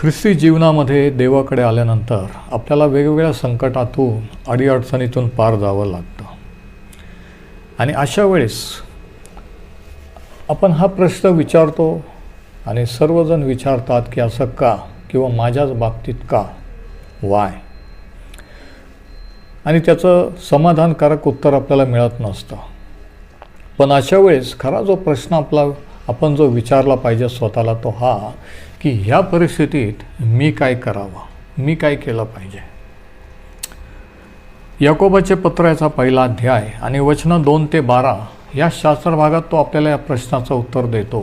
ख्रिस्ती जीवनामध्ये देवाकडे आल्यानंतर आपल्याला वेगवेगळ्या संकटातून अडीअडचणीतून पार जावं लागतं. आणि अशा वेळेस आपण हा प्रश्न विचारतो आणि सर्वजण विचारतात की असं का किंवा माझ्याच बाबतीत का? वाय आणि त्याचं समाधानकारक उत्तर आपल्याला मिळत नसतं. पण अशा वेळेस खरा जो प्रश्न आपला आपण जो विचारला पाहिजे स्वतःला तो हा की ह्या परिस्थितीत मी काय करावं? मी काय केलं पाहिजे? याकोबाचे पत्र याचा पहिला अध्याय आणि वचनं दोन ते बारा या शास्त्र भागात तो आपल्याला या प्रश्नाचं उत्तर देतो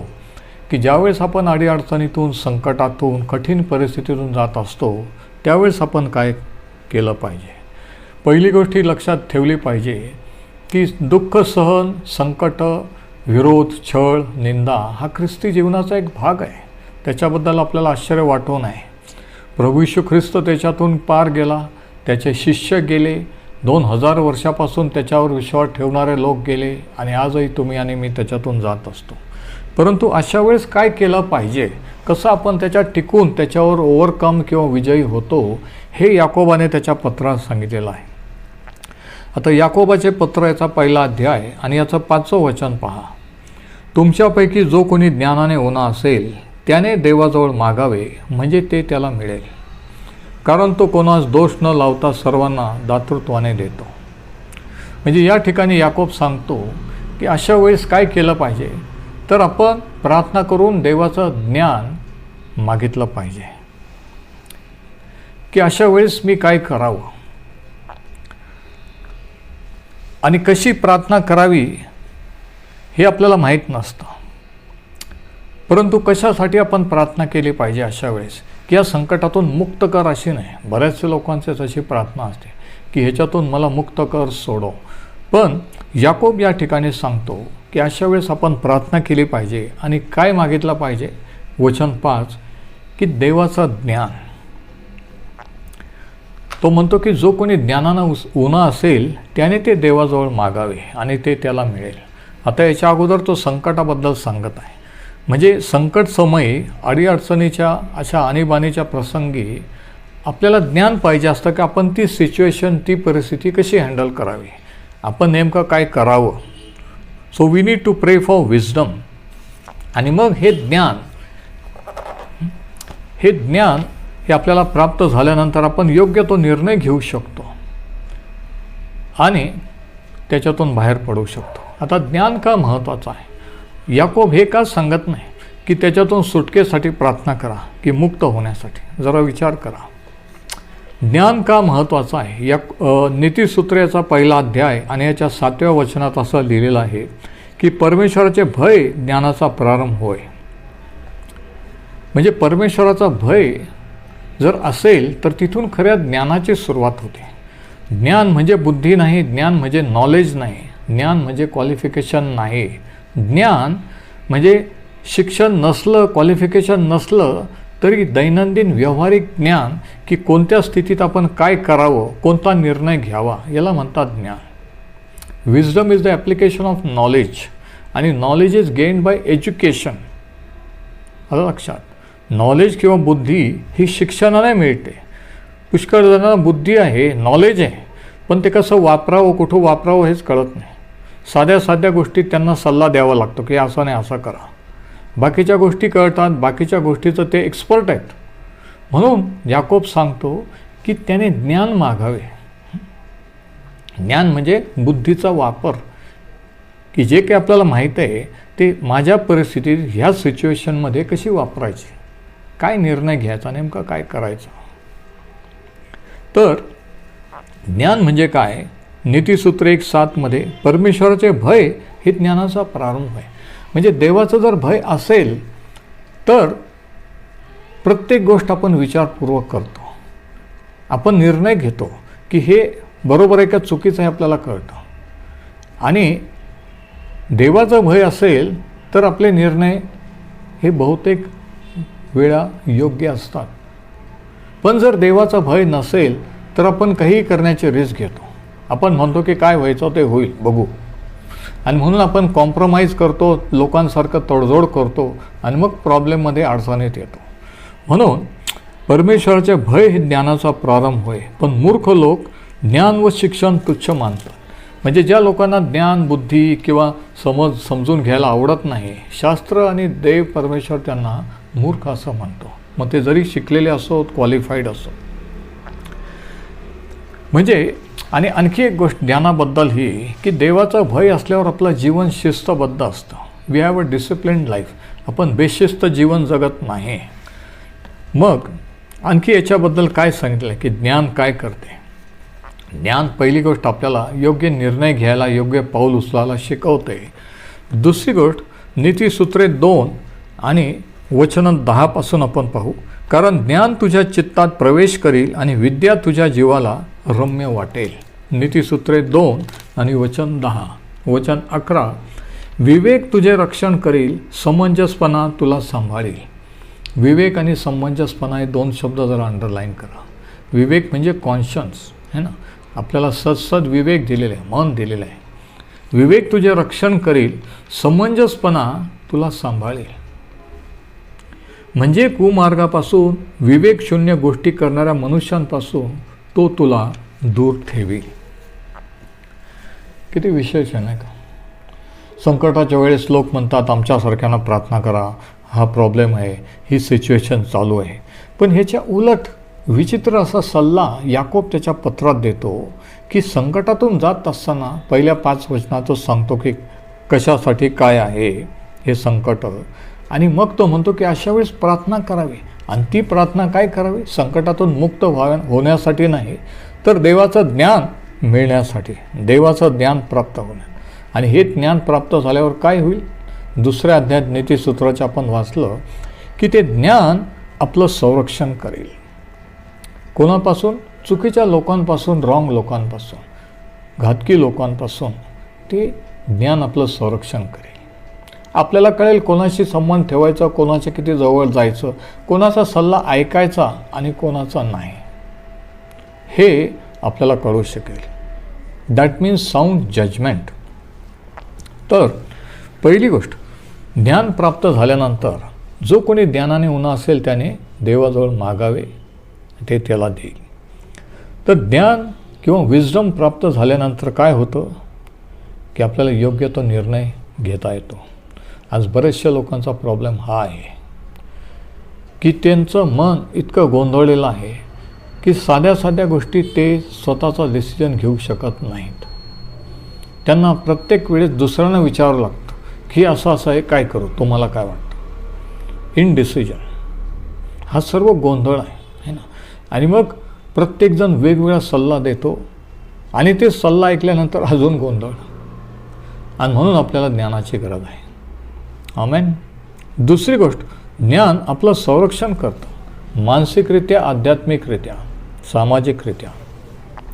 की ज्यावेळेस आपण अडीअडचणीतून संकटातून कठीण परिस्थितीतून जात असतो त्यावेळेस आपण काय केलं पाहिजे? पहिली गोष्टी लक्षात ठेवली पाहिजे की दुःख सहन संकट विरोध छळ निंदा हा ख्रिस्ती जीवनाचा एक भाग आहे. त्याच्याबद्दल आपल्याला आश्चर्य वाटू नये प्रभू यशू ख्रिस्त त्याच्यातून पार गेला. त्याचे शिष्य गेले. दोन हजार वर्षापासून त्याच्यावर विश्वास ठेवणारे लोक गेले आणि आजही तुम्ही आणि मी त्याच्यातून जात असतो. परंतु अशा वेळेस काय केलं पाहिजे? कसं आपण त्याच्यात टिकून त्याच्यावर ओव्हरकम किंवा विजयी होतो? हे याकोबाने त्याच्या पत्रात सांगितलेलं आहे. आता याकोबाचे पत्र याचा पहिला अध्याय आणि याचं पाचवं वचन पहा. तुमच्यापैकी जो कोणी ज्ञानाने होणं असेल त्याने देवाजवळ मागावे म्हणजे ते त्याला मिळेल. कारण तो कोणास दोष न लावता सर्वांना दातृत्वाने देतो. म्हणजे या ठिकाणी याकोब सांगतो की अशा वेळेस काय केलं पाहिजे? तर आपण प्रार्थना करून देवाचं ज्ञान मागितलं पाहिजे. की अशा वेळेस मी काय करावं? आणि कशी प्रार्थना करावी हे आपल्याला माहीत नसतं. परंतु कशासाठी आपण प्रार्थना केली पाहिजे अशा वेळेस? की या संकटातून मुक्त कर अशी नाही. बऱ्याचशा लोकांचीच अशी प्रार्थना असते की ह्याच्यातून मला मुक्त कर सोडव पण याकोब या ठिकाणी सांगतो की अशा वेळेस आपण प्रार्थना केली पाहिजे आणि काय मागितलं पाहिजे? वचन पाच की देवाचं ज्ञान. तो म्हणतो की जो कोणी ज्ञानानं उस उन्हा असेल त्याने ते देवाजवळ मागावे आणि ते त्याला मिळेल. आता याच्या अगोदर तो संकटाबद्दल सांगत आहे. म्हणजे संकट समयी अडीअडचणीच्या अशा आणीबाणीच्या प्रसंगी आपल्याला ज्ञान पाहिजे असतं की आपण ती सिच्युएशन ती परिस्थिती कशी हँडल करावी? आपण नेमकं काय करावं? So we need to pray for wisdom आणि मग हे ज्ञान हे ज्ञान हे आपल्याला प्राप्त झाल्यानंतर आपण योग्य तो निर्णय घेऊ शकतो. आणि त्याच्यातून बाहेर पडू शकतो. आता ज्ञान का महत्त्वाचं आहे? याकोब हे का सांगत नाही की त्याच्यातून सुटकेसाठी प्रार्थना करा की मुक्त होण्यासाठी? जरा विचार करा. ज्ञान का महत्त्वाचं आहे? या नीतिसूत्र पहिला अध्याय आणि याच्या सातव्या वचनात असं लिहिलेलं आहे की परमेश्वराचे भय ज्ञानाचा प्रारंभ होय. म्हणजे परमेश्वराचा भय जर असेल तर तिथून खऱ्या ज्ञानाची सुरुवात होते. ज्ञान म्हणजे बुद्धी नाही ज्ञान म्हणजे नॉलेज नाही ज्ञान म्हणजे क्वालिफिकेशन नाही. ज्ञान म्हणजे शिक्षण नसलं क्वालिफिकेशन नसलं तरी दैनंदिन व्यावहारिक ज्ञान की कोणत्या स्थितीत आपण काय करावं कोणता निर्णय घ्यावा याला म्हणतात ज्ञान. Wisdom is the application of knowledge आणि knowledge is gain by education आलं लक्षात. नॉलेज किंवा बुद्धी ही शिक्षणाने मिळते. पुष्कळ जणांना बुद्धी आहे नॉलेज आहे पण ते कसं वापरावं कुठं वापरावं हेच कळत नाही. साध्या साध्या गोष्टीत त्यांना सल्ला द्यावा लागतो की असं नाही असं करा. बाकीच्या गोष्टी कळतात बाकीच्या गोष्टीचं ते एक्सपर्ट आहेत. म्हणून याकोब सांगतो की त्याने ज्ञान मागावे. ज्ञान म्हणजे बुद्धीचा वापर. की जे काही आपल्याला माहीत आहे ते माझ्या परिस्थितीत ह्या सिच्युएशनमध्ये कशी वापरायची? काय निर्णय घ्यायचा नेमका काय करायचं? तर ज्ञान म्हणजे काय? नीतीसूत्र एक सातमध्ये परमेश्वराचे भय हे ज्ञानाचा प्रारंभ आहे. म्हणजे देवाचं जर भय असेल तर प्रत्येक गोष्ट आपण विचारपूर्वक करतो. आपण निर्णय घेतो की हे बरोबर आहे का चुकीचं आहे आपल्याला कळतं. आणि देवाचं भय असेल तर आपले निर्णय हे बहुतेक वेळा योग्य असतात. पण जर देवाचा भय नसेल तर आपण काहीही करण्याची रिस्क घेतो. आपण म्हणतो की काय व्हायचं ते होईल बघू. आणि म्हणून आपण कॉम्प्रोमाइज करतो लोकांसारखं तडजोड करतो आणि मग प्रॉब्लेममध्ये अडचणीत येतो. म्हणून परमेश्वराचे भय हे ज्ञानाचा प्रारंभ होय. पण मूर्ख लोक ज्ञान व शिक्षण तुच्छ मानतात. म्हणजे ज्या लोकांना ज्ञान बुद्धी किंवा समज समजून घ्यायला आवडत नाही शास्त्र आणि देव परमेश्वर त्यांना मूर्ख असं म्हणतो मग ते जरी शिकलेले असोत क्वालिफाईड असो म्हणजे आणि आणखी एक गोष्ट ज्ञानाबद्दल ही की देवाचा भय असल्यावर आपलं जीवन शिस्तबद्ध असतं. We have a discipline life आपण बेशिस्त जीवन जगत नाही. मग आणखी याच्याबद्दल काय सांगितलं की ज्ञान काय करते? ज्ञान पहिली गोष्ट आपल्याला योग्य निर्णय घ्यायला योग्य पाऊल उचलायला शिकवते. दुसरी गोष्ट नीतीसूत्रे दोन आणि वचन दहापासून आपण पाहू. कारण ज्ञान तुझ्या चित्तात प्रवेश करील आणि विद्या तुझ्या जीवाला रम्य वाटेल. नीतीसूत्रे दोन आणि वचन दहा. वचन अकरा विवेक तुझे रक्षण करील समंजसपणा तुला सांभाळील. विवेक आणि समंजसपणा हे दोन शब्द जरा अंडरलाईन करा. विवेक म्हणजे कॉन्शन्स है ना? आपल्याला सदसद विवेक दिलेला आहे मन दिलेलं आहे. विवेक तुझे रक्षण करील समंजसपणा तुला सांभाळेल. म्हणजे कुमार्गापासून विवेकशून्य गोष्टी करणाऱ्या मनुष्यांपासून तो तुला दूर ठेवी. किती विशेष आहे नाही का? संकटाच्या वेळेस लोक म्हणतात आमच्यासारख्यांना प्रार्थना करा. हा प्रॉब्लेम आहे. ही सिच्युएशन चालू आहे. पण ह्याच्या उलट विचित्र असा सल्ला याकोब त्याच्या पत्रात देतो की संकटातून जात असताना पहिल्या पाच वचनाचं सांगतो की कशासाठी काय आहे हे संकट. आणि मग तो म्हणतो की अशा वेळेस प्रार्थना करावी. आणि ती प्रार्थना काय करावी? संकटातून मुक्त व्हा होण्यासाठी नाही तर देवाचं ज्ञान मिळण्यासाठी देवाचं ज्ञान प्राप्त होण्या आणि हे ज्ञान प्राप्त झाल्यावर काय होईल? दुसऱ्या अध्यात नीतीसूत्राचं आपण वाचलं की ते ज्ञान आपलं संरक्षण करेल. कोणापासून? चुकीच्या लोकांपासून रॉंग लोकांपासून घातकी लोकांपासून ते ज्ञान आपलं संरक्षण करेल. आपल्याला कळेल कोणाशी संबंध ठेवायचा कोणाच्या किती जवळ जायचं कोणाचा सल्ला ऐकायचा आणि कोणाचा नाही. हे आपल्याला कळू शकेल. दॅट मीन्स साऊंड जजमेंट तर पहिली गोष्ट ज्ञान प्राप्त झाल्यानंतर जो कोणी ज्ञानाने उन्हा असेल त्याने देवाजवळ मागावे ते त्याला देईल. तर ज्ञान किंवा विजडम प्राप्त झाल्यानंतर काय होतं? की आपल्याला योग्य तो निर्णय घेता येतो. आज बऱ्याचशा लोकांचा प्रॉब्लेम हा आहे की त्यांचं मन इतकं गोंधळलेलं आहे की साध्या साध्या गोष्टी ते स्वतःचा डिसिजन घेऊ शकत नाहीत. त्यांना प्रत्येक वेळेस दुसऱ्यांना विचारावं लागतं की असं असं आहे काय करू तुम्हाला काय वाटतं? इनडिसिजन हा सर्व गोंधळ आहे है ना? आणि मग प्रत्येकजण वेगवेगळा सल्ला देतो आणि ते सल्ला ऐकल्यानंतर अजून गोंधळ. आणि म्हणून आपल्याला ज्ञानाची गरज आहे. आमेन. दुसरी गोष्ट ज्ञान आपलं संरक्षण करतं. मानसिकरित्या आध्यात्मिकरित्या सामाजिकरित्या.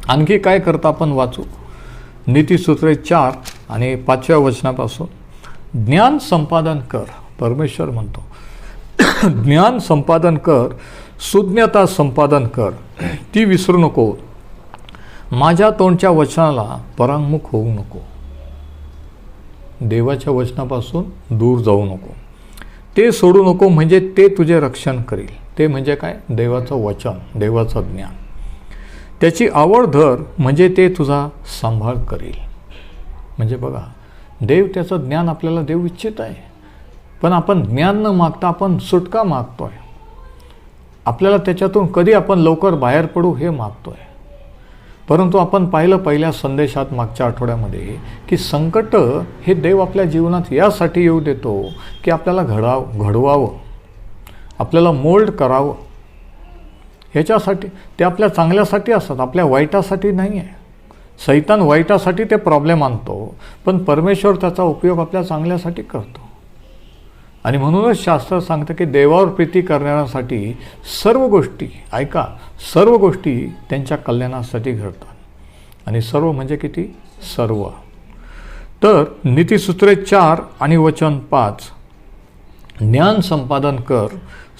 आणखी काय करतं आपण वाचू? नीतीसूत्रे चार आणि पाचव्या वचनापासून. ज्ञान संपादन कर परमेश्वर म्हणतो. ज्ञान संपादन कर सुज्ञता संपादन कर. ती विसरू नको. माझ्या तोंडच्या वचनाला परांगमुख होऊ नको. देवाच्या वचनापासून दूर जाऊ नको. ते सोडू नको म्हणजे ते तुझे रक्षण करील. ते म्हणजे काय? देवाचं वचन देवाचं ज्ञान. त्याची आवड धर म्हणजे ते तुझा सांभाळ करेल. म्हणजे बघा देव त्याचं ज्ञान आपल्याला देऊ इच्छित आहे. पण आपण ज्ञान न मागता आपण सुटका मागतो आहे आपल्याला त्याच्यातून कधी आपण लवकर बाहेर पडू हे मागतो आहे परंतु आपण पाहिलं पहिल्या संदेशात मागच्या आठवड्यामध्ये की संकट हे देव आपल्या जीवनात यासाठी येऊ देतो की आपल्याला घडाव घडवावं. आपल्याला मोल्ड करावं. ह्याच्यासाठी ते आपल्या चांगल्यासाठी असतात आपल्या वाईटासाठी नाही आहे. सैतान वाईटासाठी ते प्रॉब्लेम आणतो पण परमेश्वर त्याचा उपयोग आपल्या चांगल्यासाठी करतो. आणि म्हणूनच शास्त्र सांगतं की देवावर प्रीती करण्यासाठी सर्व गोष्टी ऐका सर्व गोष्टी त्यांच्या कल्याणासाठी घडतात. आणि सर्व म्हणजे किती? सर्व. तर नीतीसूत्रे चार आणि वचन पाच. ज्ञान संपादन कर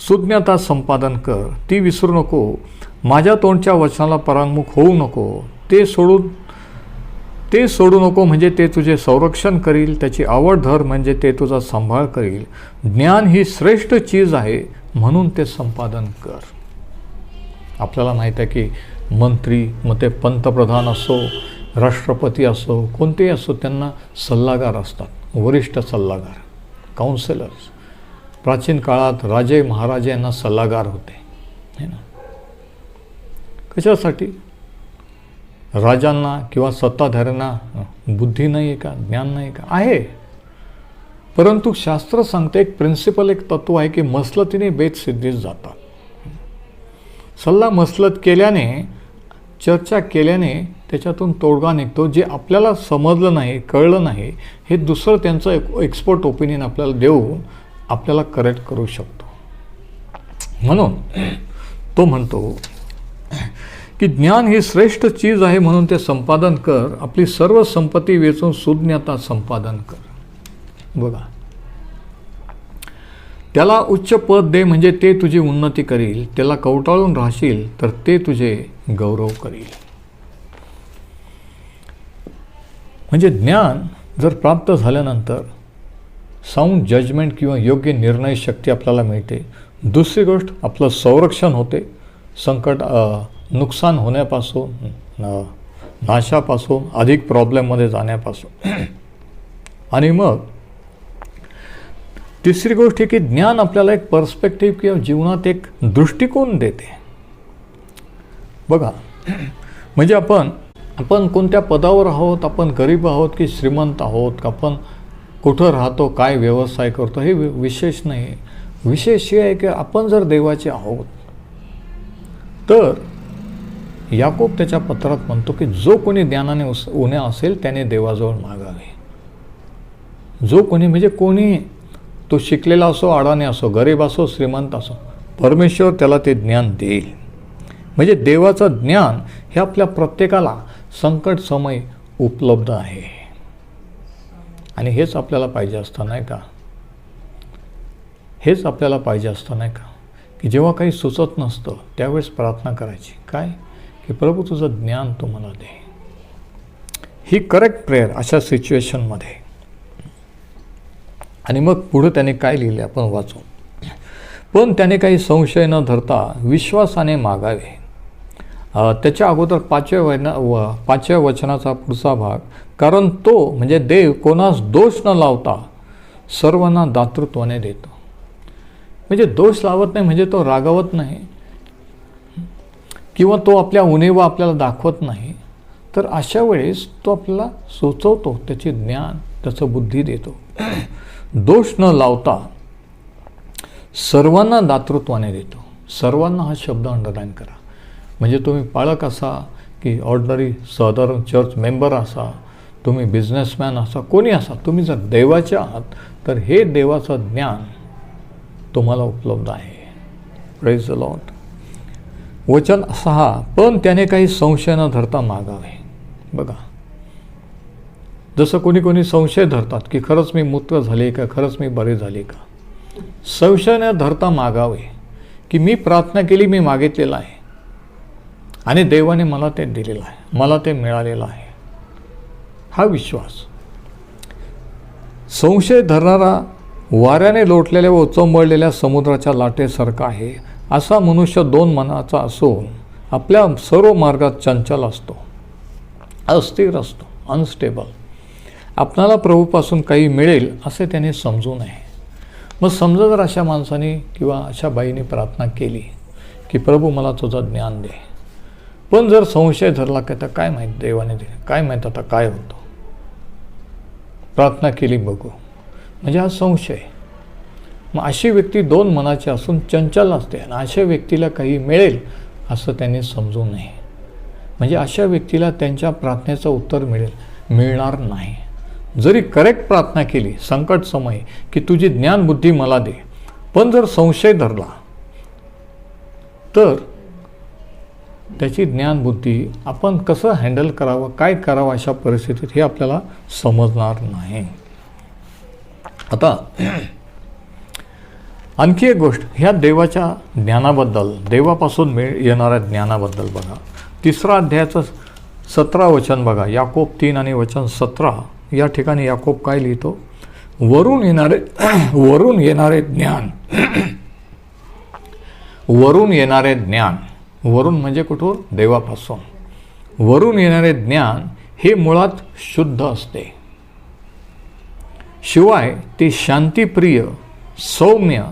सुज्ञता संपादन कर. ती विसरू नको. माझ्या तोंडच्या वचनाला परांगमुख होऊ नको. ते सोडून ते सोडू नको म्हणजे ते तुझे संरक्षण करील त्याची आवड धर म्हणजे ते तुझा सांभाळ करील. ज्ञान ही श्रेष्ठ चीज आहे म्हणून ते संपादन कर. आपल्याला माहीत आहे की मंत्री मग ते पंतप्रधान असो राष्ट्रपती असो कोणतेही असो त्यांना सल्लागार असतात वरिष्ठ सल्लागार काउन्सिलर्स प्राचीन काळात राजे महाराजे यांना सल्लागार होते. है ना? कशासाठी? राजांना किंवा सत्ताधाऱ्यांना बुद्धी नाही आहे का ज्ञान नाही का? आहे. परंतु शास्त्र सांगते एक प्रिन्सिपल एक तत्व आहे की मसलतीने बेत सिद्धीस जातात. सल्ला मसलत केल्याने चर्चा केल्याने त्याच्यातून तोडगा निघतो. जे आपल्याला समजलं नाही कळलं नाही हे दुसरं त्यांचं एक एक्सपर्ट ओपिनियन आपल्याला देऊन आपल्याला करेक्ट करू शकतो. म्हणून तो म्हणतो की ज्ञान ही श्रेष्ठ चीज आहे म्हणून ते संपादन कर. आपली सर्व संपत्ती वेचून सुज्ञता संपादन कर. बघा. त्याला उच्च पद दे म्हणजे ते तुझी उन्नती करील. त्याला कवटाळून राहशील तर ते तुझे गौरव करील. म्हणजे ज्ञान जर प्राप्त झाल्यानंतर साऊंड जजमेंट किंवा योग्य निर्णय शक्ती आपल्याला मिळते. दुसरी गोष्ट आपलं संरक्षण होते. संकट नुकसान होण्यापासून नाशापासून अधिक प्रॉब्लेममध्ये जाण्यापासून. आणि मग तिसरी गोष्ट आहे की ज्ञान आपल्याला एक पर्स्पेक्टिव्ह किंवा जीवनात एक दृष्टिकोन देते. बघा म्हणजे आपण आपण कोणत्या पदावर आहोत आपण गरीब आहोत की श्रीमंत आहोत आपण कुठं राहतो काय व्यवसाय करतो हे विशेष नाही. विशेष हे आहे की आपण जर देवाचे आहोत तर याकोब त्याच्या पत्रात म्हणतो की जो कोणी ज्ञानाने उस उन्या असेल त्याने देवाजवळ मागावे. जो कोणी म्हणजे कोणी तो शिकलेला असो आडाने असो गरीब असो श्रीमंत असो परमेश्वर त्याला ते ज्ञान देईल. म्हणजे देवाचं ज्ञान हे आपल्या प्रत्येकाला संकट समय उपलब्ध आहे. आणि हेच आपल्याला पाहिजे असतं नाही का? हेच आपल्याला पाहिजे असतं नाही का? की जेव्हा काही सुचत नसतं त्यावेळेस प्रार्थना करायची. काय? की प्रभू तुझं ज्ञान तू मला दे. ही करेक्ट प्रेयर अशा सिच्युएशनमध्ये आणि मग पुढं त्याने काय लिहिले आपण वाचू. पण त्याने काही संशय न धरता विश्वासाने मागावे. त्याच्या अगोदर पाचव्या वैना व पाचव्या वचनाचा पुढचा भाग कारण तो म्हणजे देव कोणास दोष न लावता सर्वांना दातृत्वाने देतो. म्हणजे दोष लावत नाही म्हणजे तो रागवत नाही. किंवा तो आपल्या उणेवा आपल्याला दाखवत नाही तर अशा वेळेस तो आपल्याला सुचवतो त्याचे ज्ञान त्याचं बुद्धी देतो. दोष न लावता सर्वांना दातृत्वाने देतो. सर्वांना हा शब्द अंडरलाईन करा. म्हणजे तुम्ही पाळक असा की ऑर्डनरी साधारण चर्च मेंबर असा तुम्ही बिझनेसमॅन असा कोणी असा तुम्ही जर देवाच्या आहात तर हे देवाचं ज्ञान तुम्हाला उपलब्ध आहे. प्रेज द लॉट वचन सहा पण त्याने काही संशय न धरता मागावे. बघा. जसं कोणी कोणी संशय धरतात की खरंच मी मूत्र झाले का खरंच मी बरे झाले का? संशय न धरता मागावे की मी प्रार्थना केली मी मागितलेलं आहे. आणि देवाने मला ते दिलेलं आहे मला ते मिळालेलं आहे. हा विश्वास. संशय धरणारा वाऱ्याने लोटलेल्या व उचंबळलेल्या समुद्राच्या लाटेसारखा आहे. असा मनुष्य दोन मनाचा असून आपल्या सर्व मार्गात चंचल असतो अस्थिर असतो अनस्टेबल आपणाला प्रभूपासून काही मिळेल असे त्याने समजू नये. मग समजा जर अशा माणसाने किंवा अशा बाईने प्रार्थना केली की प्रभू मला तुझं ज्ञान दे. पण जर संशय धरला की तर काय माहीत देवाने दे काय माहीत आता काय होतं? प्रार्थना केली बघू. म्हणजे हा संशय. मग अशी व्यक्ती दोन मनाची असून चंचल असते आणि अशा व्यक्तीला काही मिळेल असं त्यांनी समजू नये. म्हणजे अशा व्यक्तीला त्यांच्या प्रार्थनेचं उत्तर मिळेल मिळणार नाही. जरी करेक्ट प्रार्थना केली संकट समय की तुझी ज्ञानबुद्धी मला दे पण जर संशय धरला तर त्याची ज्ञानबुद्धी आपण कसं हँडल करावं काय करावं अशा परिस्थितीत हे आपल्याला समजणार नाही. आता आणखी एक गोष्ट ह्या देवाच्या ज्ञानाबद्दल देवापासून मिळ येणाऱ्या ज्ञानाबद्दल बघा. तिसरा अध्यायाचं सतरा वचन बघा. याकोब तीन आणि वचन सतरा. या ठिकाणी याकोब काय लिहितो? वरून येणारे वरून येणारे ज्ञान. वरून येणारे ज्ञान. वरून म्हणजे कुठून? देवापासून. वरून येणारे ज्ञान हे मुळात शुद्ध असते. शिवाय ते शांतिप्रिय सौम्य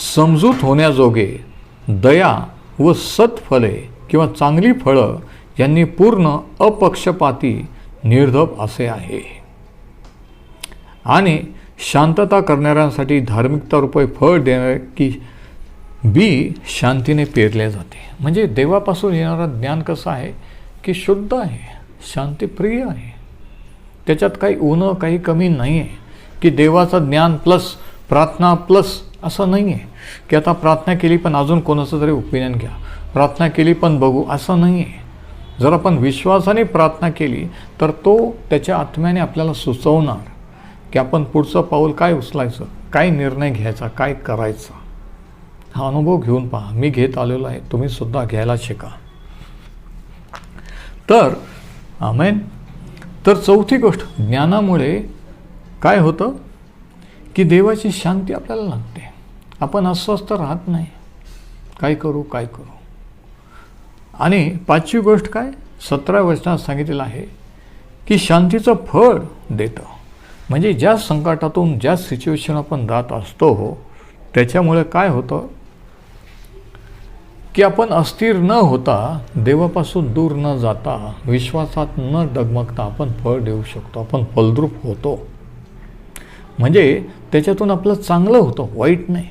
समजूत होण्याजोगे दया व सत्फले किंवा चांगली फळं यांनी पूर्ण अपक्षपाती निर्धप असे आहे. आणि शांतता करणाऱ्यांसाठी धार्मिकता रुपये फळ देणारे की बी शांतीने पेरले जाते. म्हणजे देवापासून येणारं ज्ञान कसं आहे? की शुद्ध आहे शांतीप्रिय आहे. त्याच्यात काही ऊन काही कमी नाही आहे की देवाचं ज्ञान प्लस प्रार्थना प्लस असं नाही आहे की आता प्रार्थना केली पण अजून कोणाचं तरी ओपिनियन घ्या. प्रार्थना केली पण बघू असं नाही आहे जर आपण विश्वासाने प्रार्थना केली तर तो त्याच्या आत्म्याने आपल्याला सुचवणार की आपण पुढचं पाऊल काय उचलायचं काय निर्णय घ्यायचा काय करायचा. हा अनुभव घेऊन पहा. मी घेत आलेलो आहे. तुम्ही सुद्धा घ्यायला शिका. तर आमेन. तर चौथी गोष्ट ज्ञानामुळे काय होतं? की देवाची शांती आपल्याला लागते. आपण अस्वस्थ राहत नाही. काय करू काय करू? आणि पाचवी गोष्ट काय? सतरा वचनात सांगितलेलं आहे की शांतीचं फळ देतं. म्हणजे ज्या संकटातून ज्या सिच्युएशन आपण जात असतो त्याच्यामुळे काय होतं? की आपण अस्थिर न होता देवापासून दूर न जाता विश्वासात न डगमगता आपण फळ देऊ शकतो. आपण फलद्रूप होतो. म्हणजे त्याच्यातून आपलं चांगलं होतं वाईट नाही.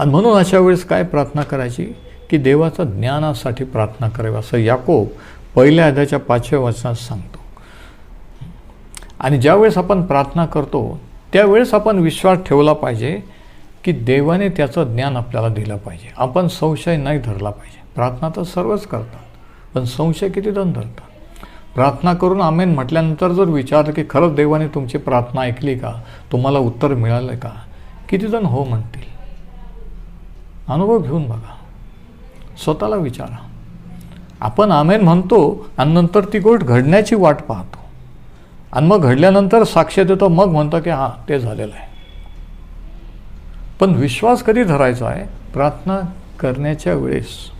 आणि म्हणून अशा वेळेस काय प्रार्थना करायची? की देवाचं ज्ञानासाठी प्रार्थना करावी असं याकोब पहिल्या अध्याच्या पाचव्या वचनात सांगतो. आणि ज्यावेळेस आपण प्रार्थना करतो त्यावेळेस आपण विश्वास ठेवला पाहिजे की देवाने त्याचं ज्ञान आपल्याला दिलं पाहिजे. आपण संशय नाही धरला पाहिजे. प्रार्थना तर सर्वच करतात पण संशय किती जण धरतात? प्रार्थना करून आमेन म्हटल्यानंतर जर विचारलं की खरंच देवाने तुमची प्रार्थना ऐकली का? तुम्हाला उत्तर मिळालं का? किती जण हो म्हणतील? अनुभव घेऊन बघा. स्वतःला विचारा. आपण आमेन म्हणतो आणि नंतर ती गोष्ट घडण्याची वाट पाहतो. आणि मग घडल्यानंतर साक्ष देतो मग म्हणतो की हां ते झालेलं आहे. पण विश्वास कधी धरायचा आहे? प्रार्थना करण्याच्या वेळेस.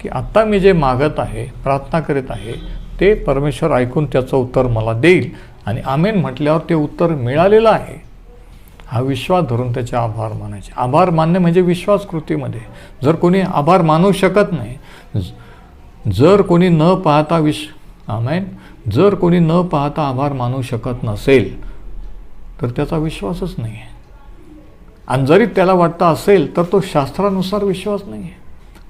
की आत्ता मी जे मागत आहे प्रार्थना करीत आहे ते परमेश्वर ऐकून त्याचं उत्तर मला देईल. आणि आमेन म्हटल्यावर ते उत्तर मिळालेलं आहे. हा विश्वास धरून त्याचे आभार मानायचे. आभार मानणे म्हणजे विश्वास कृतीमध्ये जर कोणी आभार मानू शकत नाही जर कोणी न पाहता विश आमेन. जर कोणी न पाहता आभार मानू शकत नसेल तर त्याचा विश्वासच नाही आहे आणि जरी त्याला वाटतं असेल तर तो शास्त्रानुसार विश्वास नाही आहे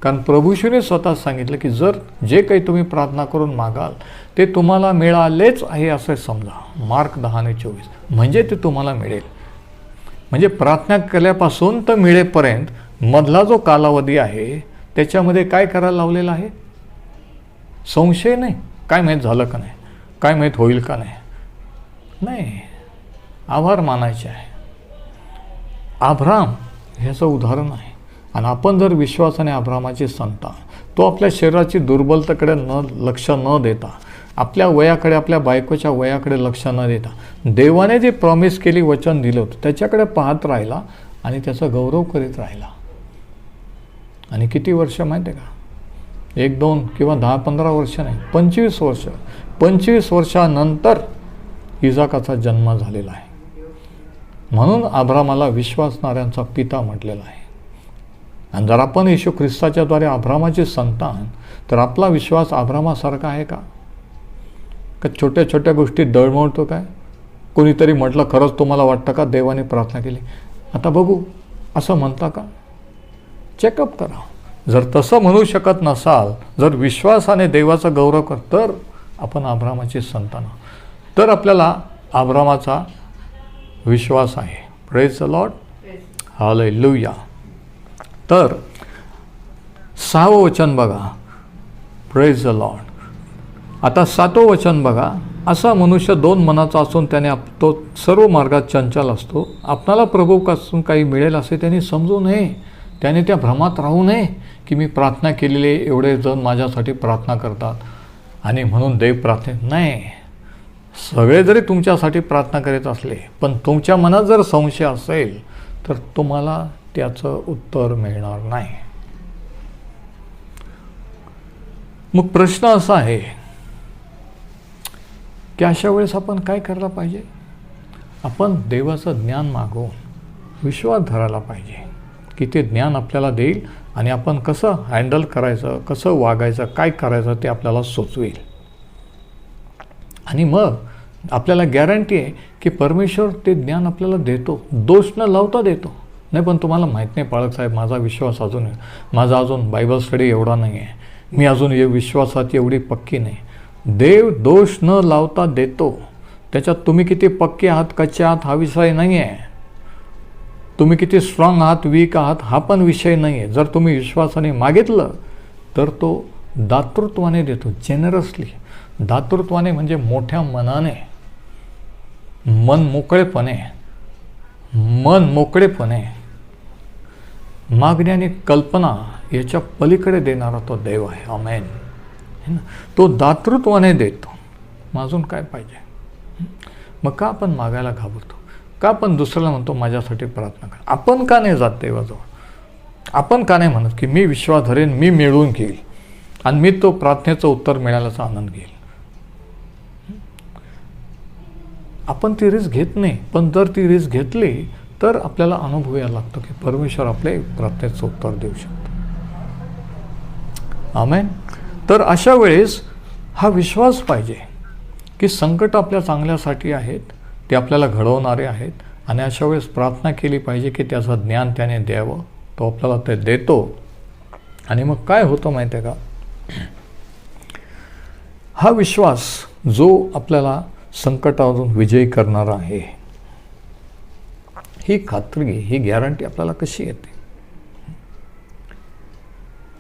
कारण प्रभूशीने स्वतः सांगितलं की जर जे काही तुम्ही प्रार्थना करून मागाल ते तुम्हाला मिळालेच आहे असं समजा. मार्क दहा आणि चोवीस. म्हणजे ते तुम्हाला मिळेल. म्हणजे प्रार्थना केल्यापासून तर मिळेपर्यंत मधला जो कालावधी आहे त्याच्यामध्ये काय करायला लावलेला आहे? संशय नाही. काय माहीत झालं का नाही? काय माहीत होईल का नाही? नाही. आभार मानायचे आहे. आभ्राम ह्याचं उदाहरण आहे. आणि आपण जर विश्वासाने आभ्रामाची संता तो आपल्या शरीराची दुर्बलतेकडे न लक्ष न देता आपल्या वयाकडे आपल्या बायकोच्या वयाकडे लक्ष न देता. देवाने जे प्रॉमिस केली वचन दिलं होतं त्याच्याकडे पाहत राहिला आणि त्याचा गौरव करीत राहिला. आणि किती वर्ष माहिती आहे का? एक दोन किंवा दहा पंधरा वर्ष नाही पंचवीस वर्ष. पंचवीस वर्षानंतर इजाकाचा जन्म झालेला आहे. म्हणून आभ्रामाला विश्वासणाऱ्यांचा पिता म्हटलेला आहे. आणि जर आपण येशू ख्रिस्ताच्याद्वारे आभ्रामाचे संतान तर आपला विश्वास आभ्रामासारखा आहे का? का छोट्या छोट्या गोष्टी दळमळतो काय? कोणीतरी म्हटलं खरंच तुम्हाला वाटतं का? देवाने प्रार्थना केली. आता बघू असं म्हणता का? चेकअप करा. जर तसं म्हणू शकत नसाल जर विश्वासाने देवाचा गौरव कर तर आपण आभ्रामाची संतान तर आपल्याला आभ्रामाचा विश्वास आहे. प्रेज द लॉड हाल लुया तर सहावं वचन बघा. प्रेज द लॉड आता सातो वचन बघा. असा मनुष्य दोन मनाचा असून त्याने आप तो सर्व मार्गात चंचल असतो. आपणाला प्रभूपासून काही मिळेल असे त्यांनी समजू नये. त्याने त्या भ्रमात राहू नये की मी प्रार्थना केलेले एवढे जण माझ्यासाठी प्रार्थना करतात. आणि म्हणून देव प्रार्थने नाही. सगळे जरी तुमच्यासाठी प्रार्थना करीत असले पण तुमच्या मनात जर संशय असेल तर तुम्हाला त्याचं उत्तर मिळणार नाही. मग प्रश्न असा आहे की अशा वेळेस आपण काय करायला पाहिजे? आपण देवाचं ज्ञान मागवून विश्वास धरायला पाहिजे की ते ज्ञान आपल्याला देईल आणि आपण कसं हँडल करायचं कसं वागायचं काय करायचं ते आपल्याला सुचवेल. आणि मग आपल्याला गॅरंटी आहे की परमेश्वर ते ज्ञान आपल्याला देतो दोष न लावता देतो. नाही पण तुम्हाला माहीत नाही पाळक साहेब माझा विश्वास अजून माझा अजून बायबल स्टडी एवढा नाही आहे मी अजून ये विश्वासाची एवढी पक्की नाही. देव दोष न लावता देतो. त्याच्यात तुम्ही किती पक्के आहात कच्चे आहात हा विषय नाही आहे तुम्ही किती स्ट्रॉंग आहात वीक आहात हा पण विषय नाही आहे जर तुम्ही विश्वासाने मागितलं तर तो दातृत्वाने देतो जेनरसली दातृत्वाने म्हणजे मोठ्या मनाने मन मोकळेपणे मन मोकळेपणे. मागणी आणि कल्पना याच्या पलीकडे देणारा तो देव आहे. अमेन है ना? तो दातृत्वाने देतो. मग अजून काय पाहिजे? मग का आपण मागायला घाबरतो? का आपण दुसऱ्याला म्हणतो माझ्यासाठी प्रार्थना करा. आपण का नाही जात देवाजवळ? आपण का नाही म्हणत की मी विश्वास धरेन मी मिळवून घेईल. आणि मी तो प्रार्थनेचं उत्तर मिळाल्याचा आनंद घेईल. आपण ती रिस्क घेत नाही. पण जर ती रिस्क घेतली तर आपल्याला अनुभव यायला लागतो की परमेश्वर आपले प्रार्थनेचं उत्तर देऊ शकतो. आमेन? तर अशा वेळेस हा विश्वास पाहिजे की संकट आपल्या चांगल्यासाठी आहेत ते आपल्याला घडवणारे आहेत आणि अशा वेळेस प्रार्थना केली पाहिजे की त्याचं ज्ञान त्याने द्यावं तो आपल्याला ते देतो. आणि मग काय होतं माहिती आहे का? हा विश्वास जो आपल्याला संकटावरून विजय करणारा आहे ही खात्री ही गॅरंटी आपल्याला कशी येते?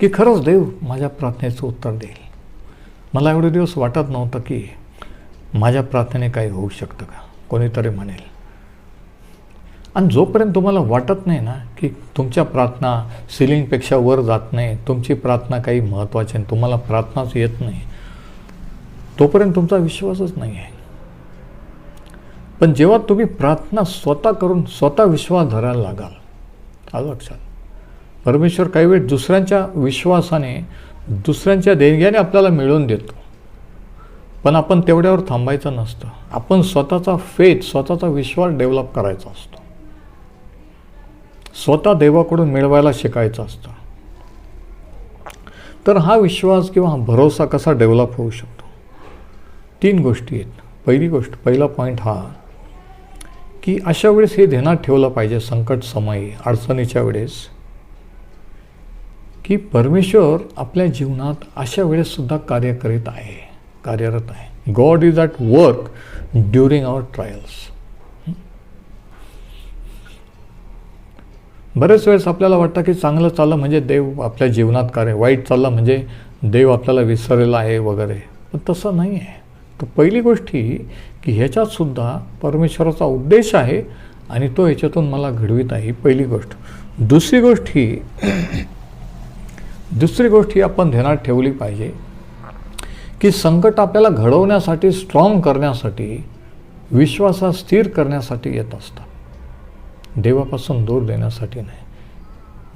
की खरंच देव माझ्या प्रार्थनेचं उत्तर देईल. मला एवढे दिवस वाटत नव्हतं की माझ्या प्रार्थने काही होऊ शकतं का? कोणीतरी म्हणेल. आणि जोपर्यंत तुम्हाला वाटत नाही ना की तुमच्या प्रार्थना सिलिंगपेक्षा वर जात नाही तुमची प्रार्थना काही महत्त्वाची आहे तुम्हाला प्रार्थनाच येत नाही तोपर्यंत तुमचा विश्वासच नाही आहे. पण जेव्हा तुम्ही प्रार्थना स्वतः करून स्वतः विश्वास धरायला लागाल आलं लक्षात? परमेश्वर काही वेळ दुसऱ्यांच्या विश्वासाने दुसऱ्यांच्या देणग्याने आपल्याला मिळवून देतो. पण आपण तेवढ्यावर थांबायचं नसतं. आपण स्वतःचा फेथ स्वतःचा विश्वास डेव्हलप करायचा असतो. स्वतः देवाकडून मिळवायला शिकायचं असतं. तर हा विश्वास किंवा हा भरोसा कसा डेव्हलप होऊ शकतो? तीन गोष्टी आहेत. पहिली गोष्ट पहिला पॉईंट हा की अशा वेळेस हे ध्यानात ठेवलं पाहिजे संकट समयी अडचणीच्या वेळेस. की परमेश्वर आपल्या जीवनात अशा वेळेससुद्धा कार्य करीत आहे कार्यरत आहे. God is at work during our trials बरेच वेळेस आपल्याला वाटतं की चांगलं चाललं म्हणजे देव आपल्या जीवनात कार्य वाईट चाललं म्हणजे देव आपल्याला विसरलेला आहे वगैरे. पण तसं नाही आहे तर पहिली गोष्ट ही की ह्याच्यातसुद्धा परमेश्वराचा उद्देश आहे आणि तो ह्याच्यातून मला घडवीत आहे ही पहिली गोष्ट. दुसरी गोष्ट ही दुसरी गोष्ट ही आपण ध्यानात ठेवली पाहिजे की संकट आपल्याला घडवण्यासाठी स्ट्रॉंग करण्यासाठी विश्वासात स्थिर करण्यासाठी येत असतात. देवापासून दूर देण्यासाठी नाही.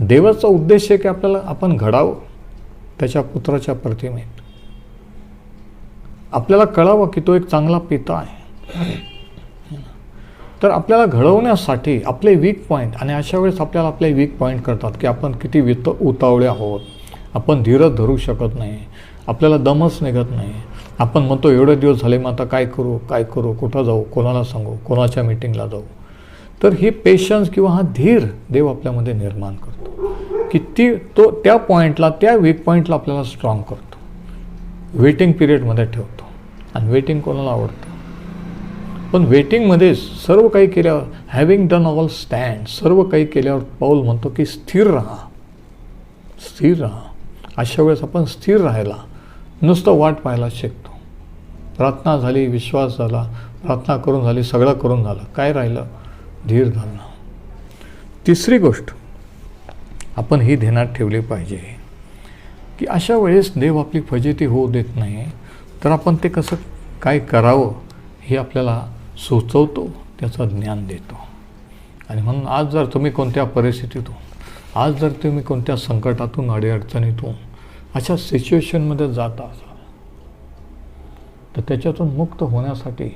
देवाचा उद्देश आहे की आपल्याला आपण घडावं त्याच्या पुत्राच्या प्रतिमेत. आपल्याला कळावं की तो एक चांगला पिता आहे. तर आपल्याला घडवण्यासाठी आपले वीक पॉईंट आणि अशा वेळेस आपल्याला आपले वीक पॉईंट करतात की आपण किती वित उतावळे आहोत. आपण धीरच धरू शकत नाही. आपल्याला दमच निघत नाही. आपण म्हणतो एवढे दिवस झाले मग आता काय करू काय करू कुठं जाऊ कोणाला सांगू कोणाच्या मीटिंगला जाऊ? तर ही पेशन्स किंवा हा धीर देव आपल्यामध्ये निर्माण करतो. की ती तो त्या पॉईंटला त्या वीक पॉईंटला आपल्याला स्ट्रॉंग करतो. वेटिंग पिरियडमध्ये ठेवतो. आणि वेटिंग कोणाला आवडतं? पण वेटिंगमध्ये सर्व काही केल्यावर हॅविंग डन ऑल स्टँड सर्व काही केल्यावर पाऊल म्हणतो की स्थिर राहा. स्थिर राहा. अशा वेळेस आपण स्थिर राहायला नुसतं वाट पाहायला शिकतो. प्रार्थना झाली विश्वास झाला प्रार्थना करून झाली सगळं करून झालं काय राहिलं? धीर धरणं. तिसरी गोष्ट आपण ही ध्यानात ठेवली पाहिजे की अशा वेळेस देव आपली फजिती होऊ देत नाही तर आपण ते कसं काय करावं हे आपल्याला सुचवतो त्याचं ज्ञान देतो. आणि म्हणून आज जर तुम्ही कोणत्या परिस्थितीतून आज जर तुम्ही कोणत्या संकटातून अडीअडचणीतून अशा सिच्युएशनमध्ये असाल तर त्याच्यातून मुक्त होण्यासाठी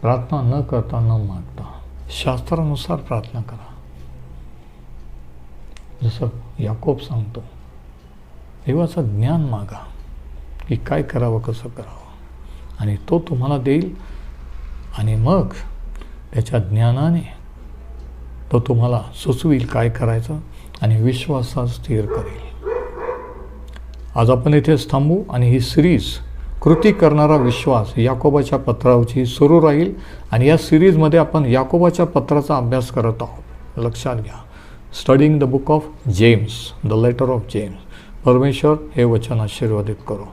प्रार्थना न करता न मागता शास्त्रानुसार प्रार्थना करा. जसं याकोब सांगतो देवाचं ज्ञान मागा की काय करावं कसं करावं आणि तो तुम्हाला देईल. आणि मग त्याच्या ज्ञानाने तो तुम्हाला सुचवील काय करायचं आणि विश्वासात स्थिर करेल. आज आपण इथेच थांबू आणि ही सिरीज कृती करणारा विश्वास याकोबाच्या पत्रावरची सुरू राहील आणि या सिरीजमध्ये आपण याकोबाच्या पत्राचा अभ्यास करत आहोत. लक्षात घ्या. Studying the book of James the letter of James परमेश्वर हे वचन आशीर्वादित करो.